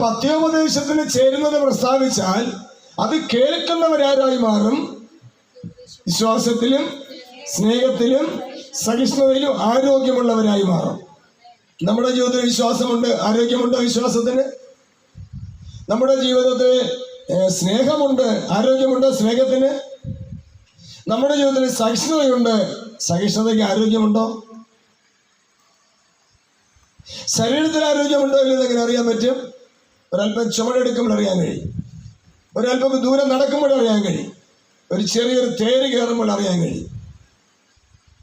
പത്യോപദേശത്തിന് ചേരുന്നത് പ്രസ്താവിച്ചാൽ അത് കേൾക്കുന്നവരാരായി മാറും. വിശ്വാസത്തിലും സ്നേഹത്തിലും സഹിഷ്ണുതയിലും ആരോഗ്യമുള്ളവരായി മാറും. നമ്മുടെ ജീവിതത്തിൽ വിശ്വാസമുണ്ട്. ആരോഗ്യമുണ്ടോ വിശ്വാസത്തിന്? നമ്മുടെ ജീവിതത്തിൽ സ്നേഹമുണ്ട്. ആരോഗ്യമുണ്ട് സ്നേഹത്തിന്? നമ്മുടെ ജീവിതത്തിൽ സഹിഷ്ണുതയുണ്ട്. സഹിഷ്ണുതയ്ക്ക് ആരോഗ്യമുണ്ടോ? ശരീരത്തിൽ ആരോഗ്യമുണ്ടോ ഇല്ലെന്ന് എങ്ങനെ അറിയാൻ പറ്റും? ഒരല്പം ചുമടെടുക്കുമ്പോൾ അറിയാൻ കഴിയും. ഒരല്പം ദൂരം നടക്കുമ്പോൾ അറിയാൻ കഴിയും. ഒരു ചെറിയൊരു തേര് കയറുമ്പോൾ അറിയാൻ കഴിയും.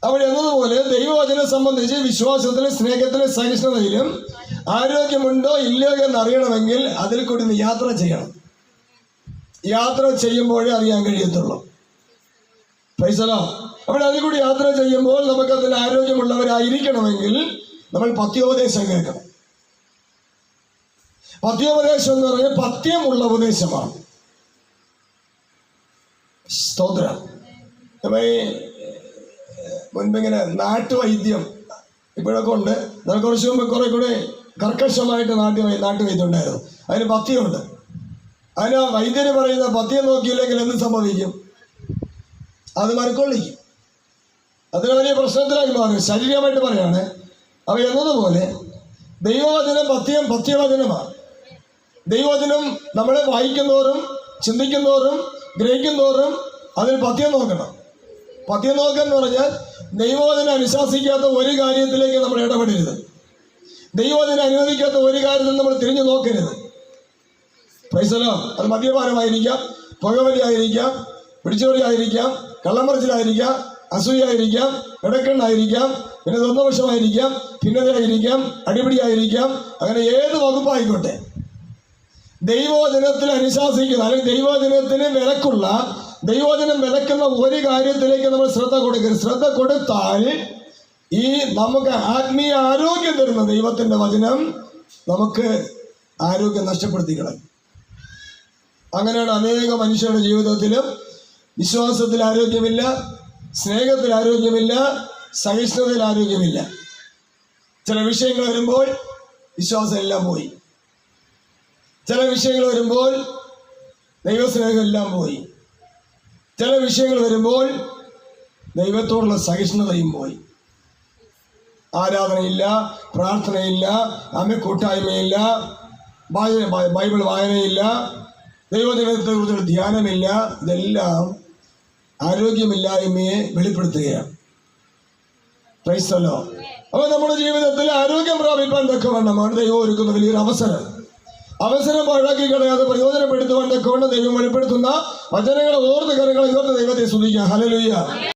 അവിടെ എന്നതുപോലെ ദൈവവചനം സംബന്ധിച്ച് വിശ്വാസത്തിലും സ്നേഹത്തിലും സഹിഷ്ണുതയിലും ആരോഗ്യമുണ്ടോ ഇല്ലയോ എന്ന് അറിയണമെങ്കിൽ അതിൽ കൂടി യാത്ര ചെയ്യണം. യാത്ര ചെയ്യുമ്പോഴേ അറിയാൻ കഴിയത്തുള്ളൂ. പൈസലോ അവിടെ അതിൽ കൂടി യാത്ര ചെയ്യുമ്പോൾ നമുക്ക് അതിൽ ആരോഗ്യമുള്ളവരായിരിക്കണമെങ്കിൽ നമ്മൾ പത്യോപദേശം കേൾക്കണം. പത്യോപദേശം എന്ന് പറഞ്ഞാൽ പത്യമുള്ള ഉപദേശമാണ് സ്തോത്ര. മുൻപിങ്ങനെ നാട്ടുവൈദ്യം ഇപ്പോഴൊക്കെ ഉണ്ട്. എന്നാൽ കുറച്ച് മുമ്പ് കുറെ കൂടെ കർക്കശമായിട്ട് നാട്ടു നാട്ടുവൈദ്യം ഉണ്ടായിരുന്നു അതിന് പത്യമുണ്ട് അതിന് വൈദ്യന് പറയുന്ന പത്യം നോക്കിയില്ലെങ്കിൽ എന്ത് സംഭവിക്കും? അത് മരക്കൊള്ളിക്കും അതിന് വലിയ പ്രശ്നത്തിലായി മാറും. ശാരീരികമായിട്ട് പറയാണ്. അവ എന്നതുപോലെ ദൈവവചനം പത്യം പത്യവചനമാണ് ദൈവവചനം നമ്മളെ വായിക്കുന്നതോറും ചിന്തിക്കുന്നതോറും ഗ്രഹിക്കുന്നതോറും അതിൽ പത്യം നോക്കണം. പത്യം നോക്കുക എന്ന് പറഞ്ഞാൽ ദൈവവചനം അനുശാസിക്കാത്ത ഒരു കാര്യത്തിലേക്ക് നമ്മൾ ഇടപെടരുത്. ദൈവവചനം അനുവദിക്കാത്ത ഒരു കാര്യത്തിൽ നമ്മൾ തിരിഞ്ഞു നോക്കരുത്. പൈസലോ അത് മദ്യപാനമായിരിക്കാം പുകവലി ആയിരിക്കാം പിടിച്ചുപറി ആയിരിക്കാം കള്ളമറിച്ചിലായിരിക്കാം അസൂയായിരിക്കാം ഇടക്കണ്ണായിരിക്കാം പിന്നെ തൊന്നവശമായിരിക്കാം ഭിന്നതയായിരിക്കാം അടിപിടിയായിരിക്കാം അങ്ങനെ ഏത് വകുപ്പായിക്കോട്ടെ. ദൈവവചനത്തിൽ അനുശാസിക്കുന്ന അല്ലെങ്കിൽ ദൈവോചനത്തിന് വിലക്കുള്ള ദൈവോചനം വിലക്കുന്ന ഒരു കാര്യത്തിലേക്ക് നമ്മൾ ശ്രദ്ധ കൊടുക്കരുത്. ശ്രദ്ധ കൊടുത്താൽ ഈ നമുക്ക് ആത്മീയ ആരോഗ്യം തരുന്ന ദൈവത്തിന്റെ വചനം നമുക്ക് ആരോഗ്യം നഷ്ടപ്പെടുത്തി കളയും. അങ്ങനെയാണ് അനേക മനുഷ്യരുടെ ജീവിതത്തിലും വിശ്വാസത്തിൽ ആരോഗ്യമില്ല സ്നേഹത്തിൽ ആരോഗ്യമില്ല സഹിഷ്ണുതയിൽ ആരോഗ്യമില്ല. ചില വിഷയങ്ങൾ വരുമ്പോൾ വിശ്വാസം എല്ലാം പോയി. ചില വിഷയങ്ങൾ വരുമ്പോൾ ദൈവസ്നേഹം എല്ലാം പോയി. ചില വിഷയങ്ങൾ വരുമ്പോൾ ദൈവത്തോടുള്ള സഹിഷ്ണുതയും പോയി. ആരാധനയില്ല പ്രാർത്ഥനയില്ല അമ്മ കൂട്ടായ്മയില്ല ബൈബിൾ വായനയില്ല ദൈവജനത്തെ കുറിച്ചുള്ള ധ്യാനമില്ല. ഇതെല്ലാം ആരോഗ്യമില്ലായ്മയെ വെളിപ്പെടുത്തുകയാണ്. ക്രൈസ്തലോ അപ്പോൾ നമ്മുടെ ജീവിതത്തിൽ ആരോഗ്യം പ്രാപിപ്പാൻ തക്കവണ്ണമാണ് ദൈവം ഒരുക്കുന്ന വലിയൊരു അവസരം. അവസരം പാഴാക്കി കളയാതെ പ്രയോജനപ്പെടുത്തുവാൻ തക്കവണ്ണം ദൈവം വെളിപ്പെടുത്തുന്ന വചനങ്ങളെ ഓർത്ത് കരങ്ങളെ ഓർത്ത് ദൈവത്തെ സ്തുതിക്കാം. ഹലലുയ്യ